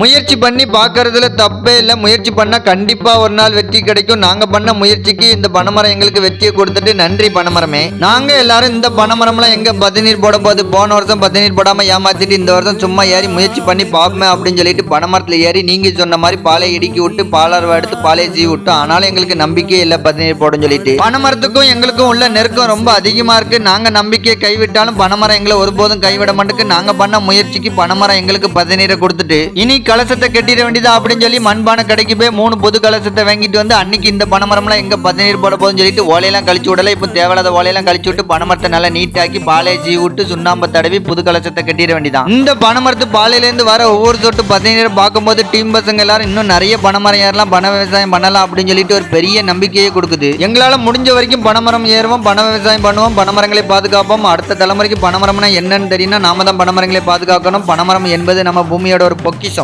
முயற்சி பண்ணி பார்க்கறதுல தப்பே இல்லை. முயற்சி பண்ணா கண்டிப்பா ஒரு நாள் வெற்றி கிடைக்கும். நாங்க பண்ண முயற்சிக்கு இந்த பனைமரம் எங்களுக்கு வெற்றியை கொடுத்துட்டு நன்றி பனைமரமே. நாங்க எல்லாரும் இந்த பனைமரம்லாம் எங்க பதநீர் போட போது போன வருஷம் பதநீர் போடாம ஏமாத்திட்டு இந்த வருஷம் சும்மா ஏறி முயற்சி பண்ணி பார்ப்போமே அப்படின்னு சொல்லிட்டு பனைமரத்துல ஏறி நீங்க சொன்ன மாதிரி பாலை இடுக்கி விட்டு பாலர்வை எடுத்து பாலை சீவி விட்டு ஆனாலும் எங்களுக்கு நம்பிக்கை இல்லை பதநீர் போடும் சொல்லிட்டு. பனைமரத்துக்கும் எங்களுக்கும் உள்ள நெருக்கம் ரொம்ப அதிகமா இருக்கு. நாங்க நம்பிக்கையை கைவிட்டாலும் பனைமரம் எங்களை ஒருபோதும் கைவிட மாட்டேங்குது நாங்க பண்ண முயற்சிக்கு பனைமரம் எங்களுக்கு பதநீரை கொடுத்துட்டு இனி கலசத்தை கட்டிட வேண்டியதா அப்படின்னு சொல்லி மண்பானை கடைக்கு போய் மூணு புது கலசத்தை வாங்கிட்டு வந்து அன்னைக்கு இந்த பனைமரம்லாம் எங்க பதநீர் போட போகுதுன்னு சொல்லிட்டு ஓலையெல்லாம் கழிச்சு விடல. இப்போ தேவையில்லாத ஓலையெல்லாம் கழிச்சு விட்டு பனைமரத்தை நல்லா நீட்டாக்கி பாலை சீவி விட்டு சுண்ணாம்பை தடவி புது கலசத்தை கட்டிட வேண்டியதான் இந்த பனைமரத்து பாலையிலேருந்து வர ஒவ்வொரு சொட்டு பதநீரை பார்க்கும்போது டீம் பசங்க எல்லாரும் இன்னும் நிறைய பனைமரம் ஏறலாம் பனை விவசாயம் பண்ணலாம் அப்படின்னு சொல்லிட்டு ஒரு பெரிய நம்பிக்கையை கொடுக்குது. எங்களால முடிஞ்ச வரைக்கும் பனைமரம் ஏறுவோம் பனை விவசாயம் பண்ணுவோம் பனைமரங்களை பாதுகாப்போம். அடுத்த தலைமுறைக்கு பனைமரம்னா என்னன்னு தெரியும்னா நாம தான் பனைமரங்களை பாதுகாக்கணும். பனைமரம் என்பது நம்ம பூமியோட ஒரு பொக்கிஷம்.